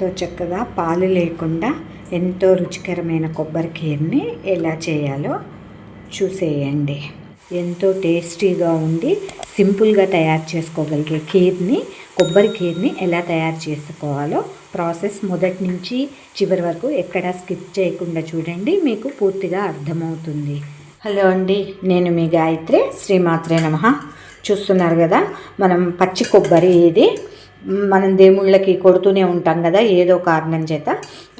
ఎంతో చక్కగా పాలు లేకుండా ఎంతో రుచికరమైన కొబ్బరి కీర్ని ఎలా చేయాలో చూసేయండి. ఎంతో టేస్టీగా ఉండి సింపుల్గా తయారు చేసుకోగలిగే కీర్ని కొబ్బరి కీర్ని ఎలా తయారు చేసుకోవాలో ప్రాసెస్ మొదటి నుంచి చివరి వరకు ఎక్కడా స్కిప్ చేయకుండా చూడండి మీకు పూర్తిగా అర్థమవుతుంది. హలో అండి నేను మీ గాయత్రి శ్రీమాత్రే నమ. చూస్తున్నారు కదా మనం పచ్చి కొబ్బరి ఇది మనం దేవుళ్ళకి కొడుతూనే ఉంటాం కదా ఏదో కారణం చేత.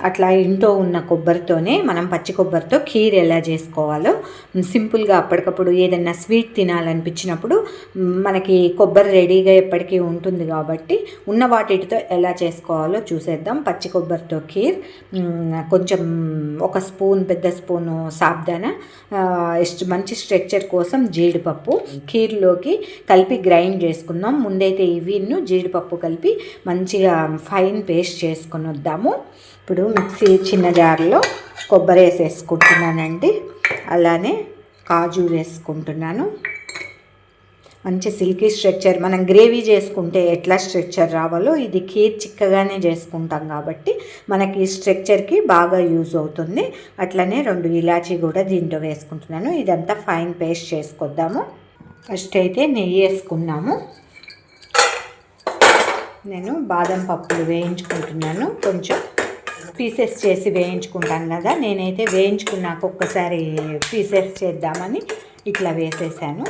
అట్లా ఇంట్లో ఉన్న కొబ్బరితోనే మనం పచ్చి కొబ్బరితో ఖీర్ ఎలా చేసుకోవాలో సింపుల్గా అప్పటికప్పుడు ఏదన్నా స్వీట్ తినాలనిపించినప్పుడు మనకి కొబ్బరి రెడీగా ఎప్పటికీ ఉంటుంది కాబట్టి ఉన్న వాటితో ఎలా చేసుకోవాలో చూసేద్దాం. పచ్చి కొబ్బరితో ఖీర్ కొంచెం ఒక స్పూన్ పెద్ద స్పూను సాబ్దాన మంచి స్ట్రెక్చర్ కోసం జీడిపప్పు ఖీర్లోకి కలిపి గ్రైండ్ చేసుకుందాం. ముందైతే ఇవిను జీడిపప్పు కలిపి మంచిగా ఫైన్ పేస్ట్ చేసుకుని వద్దాము ఇప్పుడు మిక్సీ చిన్న జార్లో కొబ్బరి వేసేసుకుంటున్నానండి. అలానే కాజు వేసుకుంటున్నాను. మంచి సిల్కీ స్ట్రక్చర్ మనం గ్రేవీ చేసుకుంటే ఎట్లా స్ట్రక్చర్ రావాలో ఇది కీర్ చిక్కగానే చేసుకుంటాం కాబట్టి మనకి స్ట్రక్చర్కి బాగా యూజ్ అవుతుంది. అట్లనే రెండు ఇలాచీ కూడా దీంట్లో వేసుకుంటున్నాను. ఇదంతా ఫైన్ పేస్ట్ చేసుకొద్దాము. ఫస్ట్ అయితే నెయ్యి వేసుకున్నాము. నేను బాదం పప్పులు వేయించుకుంటున్నాను. కొంచెం పీసెస్ చేసి వేయించుకుంటాను కదా నేనైతే వేయించుకున్నాక ఒక్కసారి పీసెస్ చేద్దామని ఇట్లా వేసేసాను.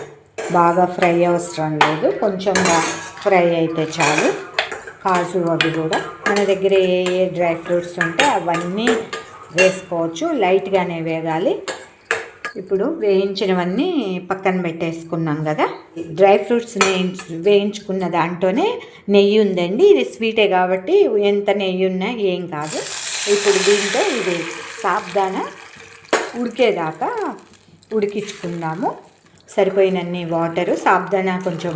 బాగా ఫ్రై అవసరం లేదు. కొంచెంగా ఫ్రై అయితే చాలు. కాజు అవి కూడా. మన దగ్గర ఏ ఏ డ్రై ఫ్రూట్స్ ఉంటే అవన్నీ వేసుకోవచ్చు. లైట్గానే వేగాలి. ఇప్పుడు వేయించినవన్నీ పక్కన పెట్టేసుకున్నాం కదా. డ్రై ఫ్రూట్స్ వేయించుకున్న దాంట్లోనే నెయ్యి ఉందండి. ఇది స్వీటే కాబట్టి ఎంత నెయ్యి ఉన్నా ఏం కాదు. ఇప్పుడు దీంతో ఇది సాబ్దాన ఉడికేదాకా ఉడికించుకుందాము. సరిపోయినన్ని వాటరు సాబ్దానా కొంచెం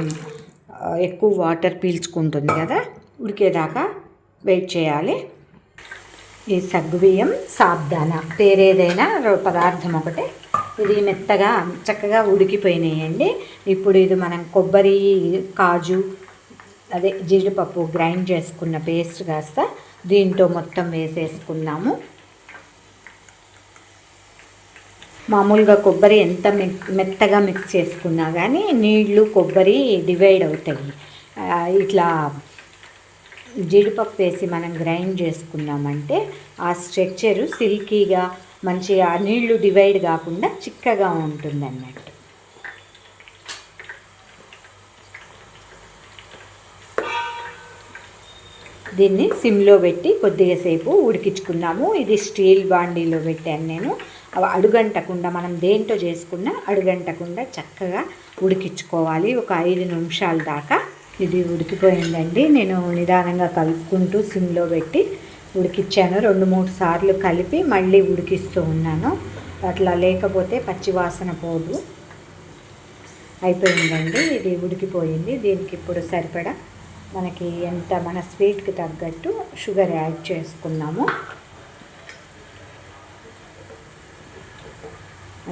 ఎక్కువ వాటర్ పీల్చుకుంటుంది కదా ఉడికేదాకా వెయిట్ చేయాలి. ఈ సగ్గుబియ్యం సాబ్దానా పేరేదైనా పదార్థం ఒకటే. ఇది మెత్తగా చక్కగా ఉడికిపోయినాయండి. ఇప్పుడు ఇది మనం కొబ్బరి కాజు అదే జీడిపప్పు గ్రైండ్ చేసుకున్న పేస్ట్ కాస్త దీంట్లో మొత్తం వేసేసుకున్నాము మామూలుగా కొబ్బరి ఎంత మెత్తగా మిక్స్ చేసుకున్నా కానీ నీళ్ళు కొబ్బరి డివైడ్ అవుతాయి. ఇట్లా జీడిపప్పు వేసి మనం గ్రైండ్ చేసుకున్నామంటే ఆ స్ట్రక్చరు సిల్కీగా మంచిగా నీళ్ళు డివైడ్ కాకుండా చిక్కగా ఉంటుంది అన్నట్టు దీన్ని సిమ్లో పెట్టి కొద్దిగా సేపు ఉడికించుకున్నాము. ఇది స్టీల్ బాండీలో పెట్టాను నేను. అడుగంటకుండా మనం దేంతో చేసుకున్నా అడుగంటకుండా చక్కగా ఉడికించుకోవాలి. ఒక ఐదు నిమిషాల దాకా ఇది ఉడికిపోయిందండి. నేను నిదానంగా కలుపుకుంటూ సిమ్లో పెట్టి ఉడికిచ్చాను. రెండు మూడు సార్లు కలిపి మళ్ళీ ఉడికిస్తూ ఉన్నాను. అట్లా లేకపోతే పచ్చివాసన పోదు. అయిపోయిందండి. ఇది ఉడికిపోయింది. దీనికి ఇప్పుడు సరిపడా మనకి ఎంత మన స్వీట్కి తగ్గట్టు షుగర్ యాడ్ చేసుకున్నాము.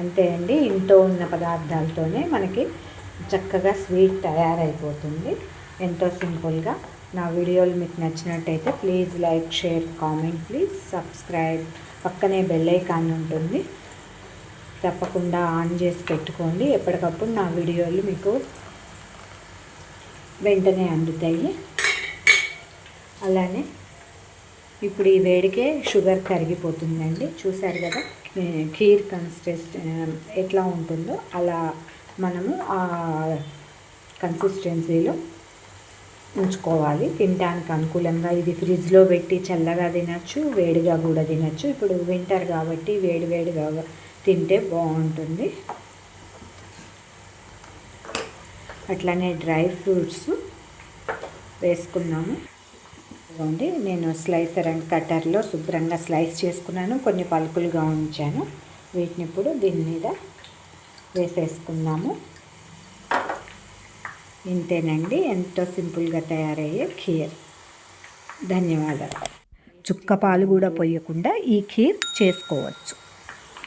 అంతే అండి ఇంట్లో ఉన్న పదార్థాలతోనే మనకి చక్కగా స్వీట్ తయారైపోతుంది. ఎంతో సింపుల్గా. నా వీడియోలు మీకు నచ్చినట్టయితే please like share comment please subscribe. పక్కనే బెల్ ఐకాన్ ఉంటుంది. తప్పకుండా ఆన్ చేసి పెట్టుకోండి. ఎప్పటికప్పుడు నా వీడియోలు మీకు వెంటనే అందుతాయి. అలానే ఇప్పుడు ఈ వేడికే షుగర్ కరిగిపోతుందండి. చూసారు కదా ఖీర్ కన్సిస్టెన్సీ ఎట్లా ఉంటుందో అలా మనము ఆ కన్సిస్టెన్సీలో ఉంచుకోవాలి. తినడానికి అనుకూలంగా ఇది ఫ్రిడ్జ్లో పెట్టి చల్లగా తినచ్చు వేడిగా కూడా తినచ్చు. ఇప్పుడు వింటర్ కాబట్టి వేడి వేడిగా తింటే బాగుంటుంది. అట్లానే డ్రై ఫ్రూట్స్ వేసుకున్నాము ఇదిగోండి నేను స్లైసర్ అండ్ కట్టర్లో శుభ్రంగా స్లైస్ చేసుకున్నాను. కొన్ని పలుకులుగా ఉంచాను. వీటిని ఇప్పుడు దీని మీద వేసేసుకున్నాము ఇంతేనండి. ఎంతో సింపుల్గా తయారయ్యే ఖీర్. ధన్యవాదాలు. చుక్క పాలు కూడా పోయకుండా ఈ ఖీర్ చేసుకోవచ్చు.